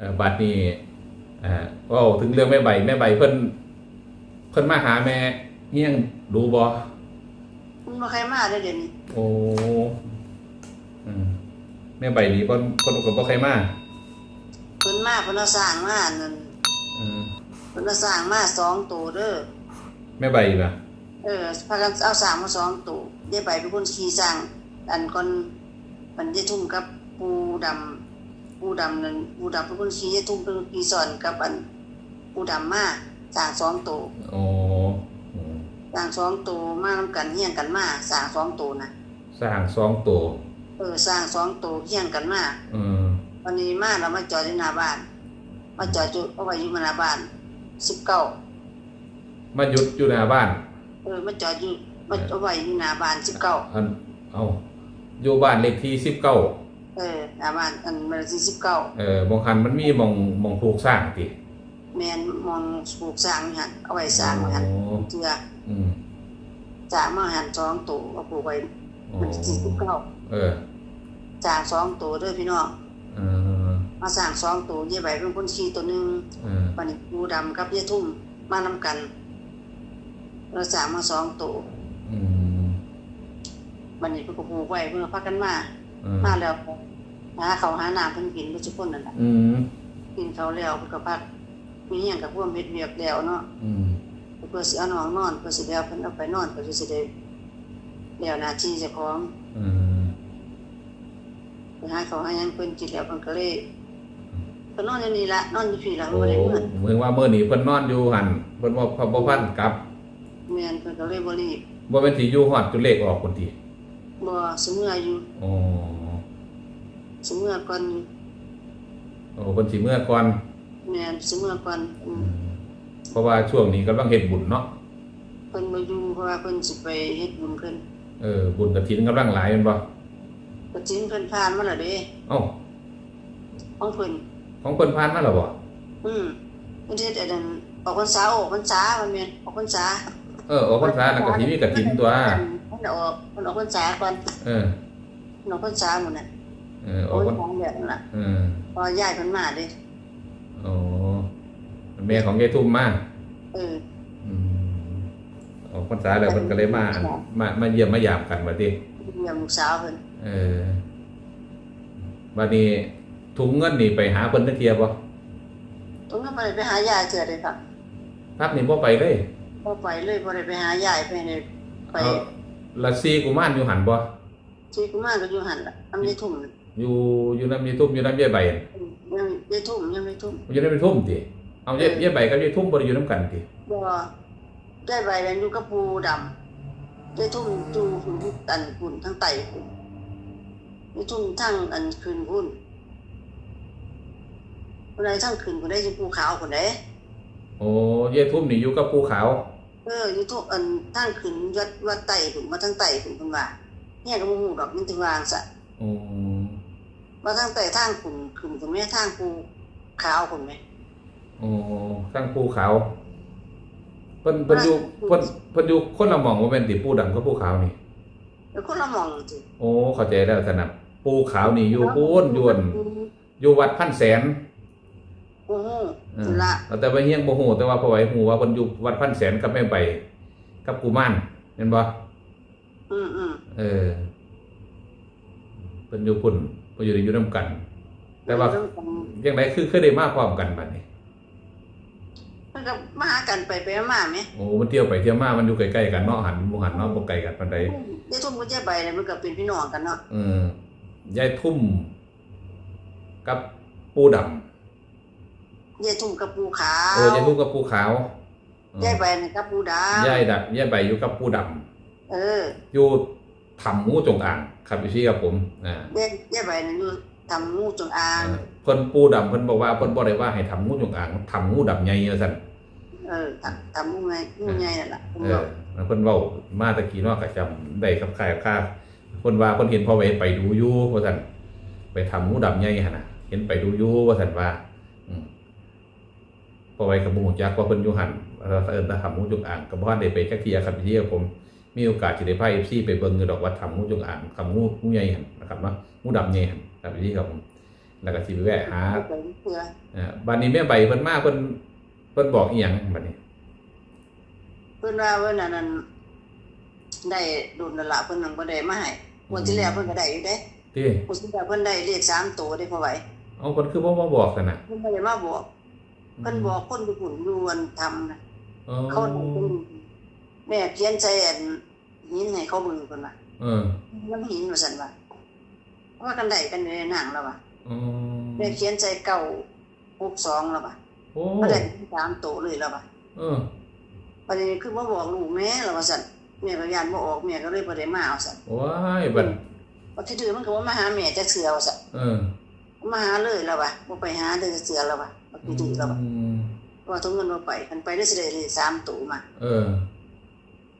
เอ่อบัดนี้เอ่อเว่าถึงเรื่องแม่ใบแม่ใบเพิ่นเพิ่นมาหาแม่เฮียงดูบ่มันบ่ใครมาได้อเดี๋ยวนี้โอ้อืมแม่ใบนี่เพิ่นเพิ่นก็บ่ใครมาเพิ่นมาเพิ่นเอาสร้างมานั่นอืมเพิ่นเอาสร้างมาสองตัวเด้อแม่ใบล่ะเออพากันเอาสร้างมาสองตัวยายใบเป็นคนขี่สร้างอันก่อนมันยายทุ่มกับปูดำ ปูดำนั่นปูดำเป็นคนขี่ยายทุ่มเป็นคนขี่สอนกับอันปูดำมาสร้างสองตัวโอ้อืมสร้างสองตัวมานํกันเฮียงกันมาสร้างสองตัวนะสร้างสองตัวเออสร้างสองตัวเฮียงกันมาอืมวันนี้มาเรามาจอดที่หน้าบ้าน มาจอดอยู่เอาไว้อยู่หน้าบ้านสิบเก้ามาหยุดอยู่หน้าบ้าน เออมาจอดอยู่มาเอาไว้อยู่หน้าบ้านสิบเก้าอันเอาอยู่บ้านเลขที่สิบเก้า เออหน้าบ้านอันมันที่สิบเก้าเออมองหันมันมีมองมองปลูกสร้างติแมนมองปลูกสร้างหันเอาไว้สร้างหันโอ้เจืออืมสร้างมาหันสองตัวเอาปลูกไว้โอ้มันที่สิบเก้าเออสร้างสองตัวเด้อพี่น้องเออมาสร้างสองตัวเยี่ยใบเป็นคนขี่ตัวหนึ่งเออวันนี้ปูดำกับเยี่ยทุ่มมานำกัน เราสร้างมาสองตัวอืมวันนี้เพิ่นก็ปลูกไว้เพื่อพักกันมาเออ มาแล้วก็หาเขาวหาน้ำเพิ่นกินเพิ่นทุกคนนั่นแหละอืมกินเขาวแล้วเพิ่นก็พักมีหยังกับพวกเฮ็ดเวียกแล้วเนาะอืมเพื่อสิเอาน้องนอนเพื่อสิได้เอาเพิ่นเอาไปนอนเพื่อสิได้แล้วหน้าที่เจ้าของอืมไปหาเขาวหาหยังเพิ่นกินแล้วเพิ่นก็เลยเพิ่นนอนอยู่นี่ละนอนอยู่พี่ละโอ้บ่ได้เมื่อเมืองว่าเมื่อนี้เพิ่นนอนอยู่หันเพิ่นบ่พบ่พันกลับแม่นเพิ่นก็เลยบ่รีบบ่เป็นสิอยู่ฮอดจนเลขออกคนที บ่สเมื่ออยู่อ๋อสเมื่อก่อนโอ้เพิ่นสิเมื่อก่อนแม่นสเมื่อก่อนอืมเพราะว่าช่วงนี้กำลังเฮ็ดบุญเนาะเพิ่นบ่อยู่เพราะว่าเพิ่นสิไปเฮ็ดบุญเพิ่นเออบุญกฐินกำลังหลายแม่นบ่ก็จริงเพิ่นผ่านมาแล้วเด้เอ้าของเพิ่นของเพิ่นผ่านมาแล้วบ่อืมมันจะอันนั้นออกพรรษาออกพรรษามันแม่นออกพรรษาเออออกพรรษาแล้วก็สิมีกฐินตัว มันออกมันออกพรรษาก่อนเออมันออกพรรษาหมดน่ะเอออโอ้อกยพรรของแบบนั้นล่ะเออพอยายเพิ่นมาเด้โอ้แม่ของยายทุ่มมาเออ อืมออกพรรษาแล้วเพิ่นก็เลยมาอั่นมามาเยี่ยมมายามกันบัดนี้เยี่ยมลูกสาวเพิ่นเออบัดนี้ถุงเงินนี่ไปหาเพิ่นจักเที่ยบ่ตรงนั้นบ่ได้ไปหายายเทื่อเด้ครับพักนี่บ่ไปเลย บ่ไปเลยบ่ได้ไปหายายไปเลยไปเอา ละซีกุมารอยู่หันบ่ที่กุมารก็อยู่หั่นล่ะอำยายทุ่มน่ะอยู่อยู่นำยายทุ่มอยู่นำยายใบยังยายทุ่มยังยายทุ่มอยู่นำยายทุ่มติเอายายยายใบกับยายทุ่มบ่ได้อยู่นํกันติบ่ได้ใบนั้นอยู่กับปูดำยายทุ่มอยู่อันปุ่นทั้งไตปุ่นยายทุ่มทั้งอันคืนพุ่นคนใดทั้งคืนคนใดอยู่ภูขาวคนใดโอ้ยายทุ่มนี่อยู่กับภูเขาเอออยู่ทุกอันทั้งคืนวัดวัดไตพุ่นมาทั้งไตพุ่นเพิ่นว่าเนี่ยก็บ่ฮู้ดอกมันถึงวางซะโอ้มาทั้งไตทางพุ่นขึ้นพุ่นแม่ทางภูขาวพุ่นแม่โอ้ทั้งภูเขาเพิ่นเพิ่นอยู่เพิ่นเพิ่นอยู่คนละหม่องบ่แม่นติภูดำกับภูขาวนี่แล้วคนละหม่องจิโอ้เข้าใจแล้วสนับภูขาวนี่อยู่ปูนยวนอยู่วัดพันแสน โอ้โหเออจุละแต่ว่าเฮียงบ่ฮู้แต่ว่าพอไหวฮู้ว่าเพิ่นอยู่วัดพันแสนกับแม่ใบกับกุมารเห็นบ่อืมอืมเออเพิ่นอยู่พุ่นเพิ่นอยู่ได้อยู่นํกัน แต่ว่าจังไดคือเคยได้มาพร้อมกันบัดนี้มันก็มาหากันไปไปมาไหมโอ้มันเที่ยวไปเที่ยวมามันอยู่ใกล้ๆกันเนาะหันบ่หันเนาะบ่ไกลกันปานใด ยายทุ่มกับยายใบเนี่ยมันก็เป็นพี่น้องกันเนาะเออยายทุ่ม กับปูดำ ยายทุ่มกับปูขาวเออยายทุ่มกับปูขาวยายใบเนี่ยกับปูดาวยายดักยายใบอยู่กับปูดำเอออยู่ทำหมูจงอ่างครับพี่ซี่ครับผมอ่ายายยายใบเนี่ยอยู่ทำงูจงอางเออเพิ่นปูดำเพิ่นบอกว่าเพิ่นบ่ได้ว่าให้ทำหมูจงอ่างทำหมูดำใหญ่ว่าซั่น เออทำทำงูไงงูไงนั่นแหละผมเอบอกอแล้วเพิ่นเว้ามาตะกี้เนาะก็จำได้ครับค่ายค่าเพิ่นว่าเพิ่นเห็นพ่อไว้ไปดูอยู่ว่าซั่นไปทำหมูดำใหญ่หั่นน่ะเห็นไปดูอยู่ว่าซั่นว่าอืม พ่อไว้กับบ่ฮู้จักว่าเพิ่นอยู่หั่นเราเอิ้นว่าทำหมูจงอ่างก็บ่ทันได้ไปจักเที่ยครับพี่ซี่ครับผม มีโอกาสสิได้พา FC ไปเบิ่งอยู่ดอกว่าทำหมูจงอ่างทำหมูหมูใหญ่หั่นนะครับเนาะหมูดำใหญ่หั่นครับพี่ซี่ครับผมแล้วก็สิไปแวะหาไปเพื่ออ่าบัดนี้แม่ใบเพิ่นมาเพิ่นเพิ่นบอกอีหยังบัดนี้ เพิ่นว่าเพิ่นอันนั้นได้ดุลนั่นล่ะเพิ่นนังบ่ได้มาให้งวดที่แล้วเพิ่นก็ได้อยู่เด้ที่งวดที่แล้วเพิ่นได้เลขสามตัวได้พอไหวเอาเพิ่นคือบ่มาบอกกันน่ะเพิ่นบ่ได้มาบอก เพิ่นบอกคนที่ผู้อยู่อันทำนะอ๋อเขานั่งเพิ่นแม่เขียนใจอันหินให้เขาเบิ่งเพิ่นว่าเออมันหินว่าซั่นว่าว่ากันได้กันอยู่ในหนังแล้วว่าอ๋อแม่เขียนใจเก่า62แล้วว่าโอ้บ่ได้สามตัวเลยแล้วว่าเออประเด็นคือบ่บอกลูกแม่แล้วว่าซั่นแม่ก็ย่านบ่ออกแม่ก็เลยบ่ได้มาเอาซั่นว้ายบัดว่าที่ดื้อมันก็บ่มาหาแม่จักเทื่อว่าซั่นเออ มาหาเลยแล้วว่ะบ่ไปหาเด้อเทื่อแล้วว่ะบ่ที่ดื้อแล้วว่ะอืมว่าต้องเงินบ่ไปคันไปได้สิได้เลยสามตัวมาเออ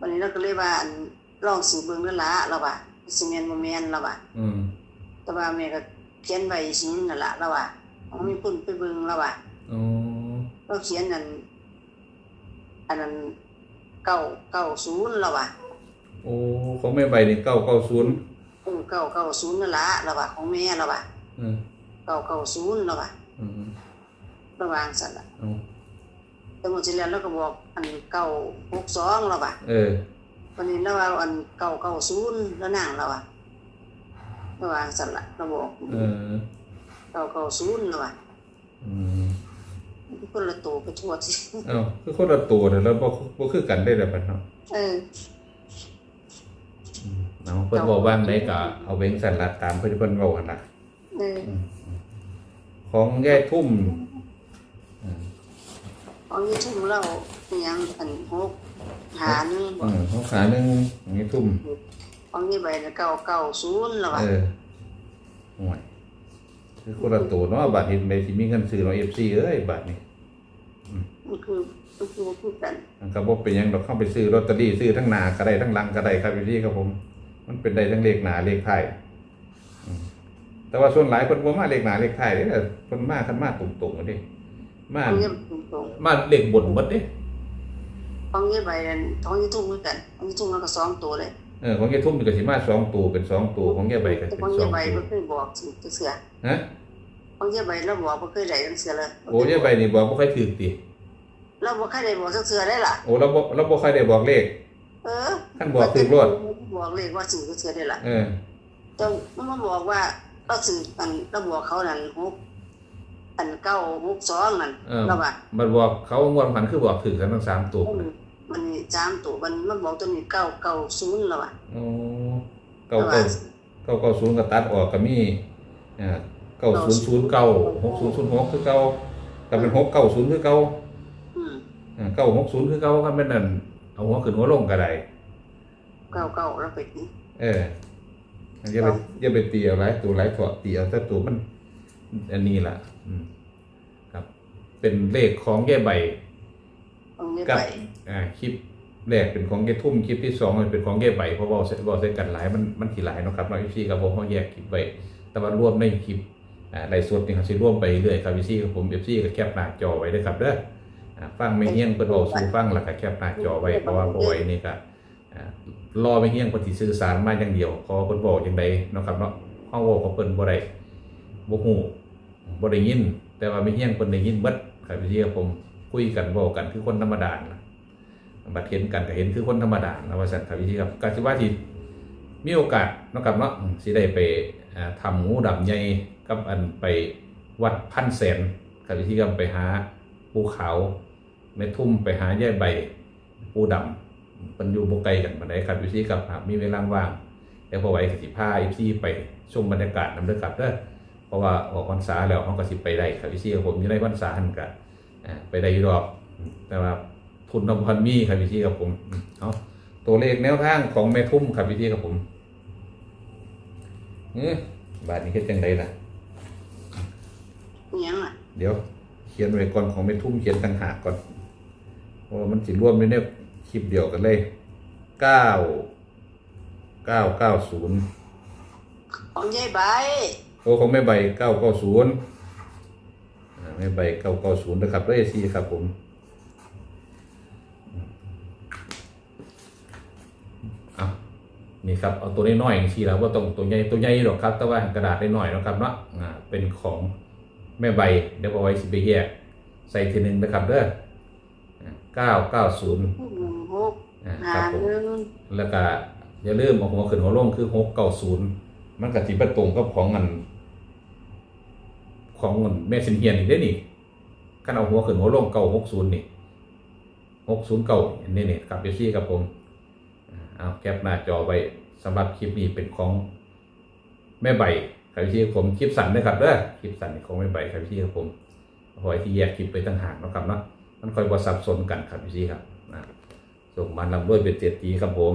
วันนี้เราก็เลยว่าอันลองสิเบิ่งแล้วล่ะแล้วว่ะสิแม่นบ่แม่นแล้วว่ะอืมแต่ว่าแม่ก็เขียนไว้สินั่นล่ะแล้วว่ะเอามีคนไปเบิ่งแล้วว่ะอ๋อเราเขียนนั่นอันนั้นเก้าเก้าศูนย์แล้วว่ะโอ้ของแม่ใบนี่990เออเก้าเก้าศูนย์นั่นล่ะแล้วว่ะของแม่แล้วว่ะเออ เก้าเก้าศูนย์แล้วว่ะอืมระวางสั่นล่ะเอาแต่หมดที่แล้วเราก็บอกอันเก้าหกสองแล้วว่ะเออวันนี้เราว่าอันเก้าเก้าศูนย์แล้วนั่งแล้วว่ะระวางสั่นล่ะเราบอกเออเก้าเก้าศูนย์แล้วว่ะอืมคนละตัวไปทั่วที่เอ้าคือคนละตัวเด้อแล้วบ่บ่คือกันได้แล้วบัดเนาะเอออืมเอาเพิ่นบอกว่าไหนก็เอาเว้งสันลัดตามเพิ่นเพิ่นเว้าหั่นน่ะเออ ของแย่ทุ่มอืมของยี่ทุ่มเราอิหยังอันหกหาหนึ่งบอือกมของขาหนึงของแย่ทุ่มของยี่ใบน่ะเก้าเก้าศูนย์แล้วว่ะเออห่วยคือคนละตัวเนาะบัดเห็นไปสิมีเงินซื้อเนาะ FC เอ้ยบัดนี้มันคือมันคือพูดกันมันก็บ่เป็นหยังดอกเข้าไปซื้อลอตเตอรี่ซื้อทั้งหน้าก็ได้ทั้งหลังก็ได้ครับพี่ครับผม มันเป็นได้ทั้งเลขหน้าเลขท้ายอืม แต่ว่าส่วนหลายเพิ่นบ่มาเลขหน้าเลขท้ายเด้อเพิ่นมาคันมาตรงๆเด้มาของยี่ตรงมาเลขบนหมดเด้ๆของยี่ใบนั่นของยี่ทุ่มเหมือนกันของยี่ทุ่มเราก็สองตัวเลยเออของแย่ทุ่มนี่ก็สิมาสองตัวเป็นสองตัวของแย่ใบก็แต่เป็นของสอยี่งใบตัวบ่เคยบอกสิเสือฮะของยี่ใบเราบอกบ่เคยได้จังเสือเลยโอ้แย่ใบนี่บอกบ่ค่อยถูกติเราบ่เคยได้บอกจักเสือได้ล่ะ โอ้เราบ่เราบ่ค่อยได้บอกเลขเออ ท่านบอกถูกรวดบอกเลยว่าสื่อจักเสือได้ล่ะเออ แต่มันมาบอกว่า เราสื่ออันเราบอกเขานั่นหกอันเก้าหกสองนั่นเออ เราว่ามันบอกเขางวดผันคือบอกถึงกันทั้งสามตัวเลยมันมีสามตัวมันมันบอกตัวนี้เก้าเก้าศูนย์แล้วอะโอ้เก้าเก้าเก้าเก้าศูนย์ก็ตัดออกก็มีอ่าเก้าศูนย์ศูนย์เก้าหกศูนย์ศูนย์หกคือเก้าก็เป็นหกเก้าศูนย์คือเก้าอืมอ่าเก้าหกศูนย์คือเก้าก็เป็นนั่นเอาหัวขึ้นหัวลงก็ได้เก้าเก้าเราไปนี่เออ อย่าไปอย่าไปตีเอาไรตัวไรถอดตีเอาแต่ตัวมัน อันนี้ล่ะ อืม ครับ เป็นเลขของแย่ใบตรงนี้กับไปอ่าคลิปแรกเป็นของแกทุ่มคลิปที่สองเป็นของแกใบเพราะว่าเสบอกเสกันหลายมันมันถี่หลายเนาะครับน้องพี่กับผมเขาแยกคลิปไว้แต่ว่ารวมในคลิปอ่าไลฟ์สดนี่เขาสิรวมไปเรื่อยครับพี่กับผมเอฟซีก็แคปหน้าจอไว้ด้วยครับเด้ออ่าฟังไม่เฮี้ยงเปิดบอกสู่ฟังแล้วก็แคปหน้าจอไว้เพราะว่าบ่ไว้นี่ก็อ่า รอไม่เฮี้ยงคนที่สื่อสารมาอย่างเดียวขอเพิ่นบอกอย่างใดนะครับเนาะเฮาเว้ากับเพิ่นบ่ได้บ่ฮู้บ่ได้ยิน แต่ว่าไม่เฮี้ยงเพิ่นได้ยินเบิดครับพี่กับผมคุยกันเว้ากันคือคนธรรมดานะบัดเห็นกันก็เห็นคือคนธรรมดานะว่าสันทวิธีครับกาสิว่าที่มีโอกาสนะครับเนาะสิได้ไปอ่าทำหมูดำใหญ่กับอันไปวัดพันแสนครับวิธีกรรมไปหาภูเขาในทุ่มไปหาแย่ใบปูดำ มันอยู่บ่ไกลกันปานใดครับวิธีกับหากมีเวลาว่างเดี๋ยวพอไหวก็สิพาอีซี่ไปชมบรรยากาศนำเด้อครับเด้อเพราะว่าออกพรรษาแล้วเฮาก็สิไปได้ครับวิธีกับผมอยู่ในพรรษาหั่นก็อ่าไปได้อยู่ดอกอืมแต่ว่าทุนนำพันมีครับพี่ที่กับผมอืมเอาตัวเลขแนวทางของแม่ทุ่มครับพี่ที่กับผมเออบาทนี้คือจังไดล่ะอิหยังอะเดี๋ยว เขียนไว้ก่อนของแม่ทุ่มเขียนต่างหากก่อนเพราะว่ามันสิรวมอยู่ใน คลิปเดียวกันเลยเก้าเก้าเก้าศูนย์ของยายใบโอ้ของแม่ใบเก้าเก้าศูนย์แม่ใบเก้าเก้าศูนย์นะครับด้วยซีครับผมอะนี่ครับเอาตัวน้อยๆชี้แล้วว่าตรงตัวใหญ่ตัวใหญ่หรอกครับ แต่ว่ากระดาษน้อยๆเนาะครับเนาะอ่าเป็นของแม่ใบเดี๋ยวเอาไว้สิไปแยกใส่ทีหนึ่งนะครับเด้อเก้าเก้าศูนย์ หนึ่งหกคหารับผมหนึ่งแล้วก็อย่าลืมเอาหัวขึ้นหัวลงคือหกเก้าศูนย์มันก็สิไปตรงกับของอันของอันแม่สินเฮียนอีกได้อนี่คันเอาหัวขึ้นหัวลงเก้าหกศูนย์นี่หกศูนย์เก้านี่นี่ครับเดี๋ยวซี่ครับผมอ่าเอาแคปหน้าจอไว้สำหรับคลิปนี้เป็นของแม่ใบครับพี่ผมคลิปสั้นนะครับเด้อคลิปสั้นของแม่ใบครับพี่ครับผมเอาไว้ที่แยกคลิปไปต่างหากเนาะครับเนาะมันค่อยบ่สับสนกันครับพี่ครับนะ ส่งมาลำด้วยเป็นเจ็ดตีครับผม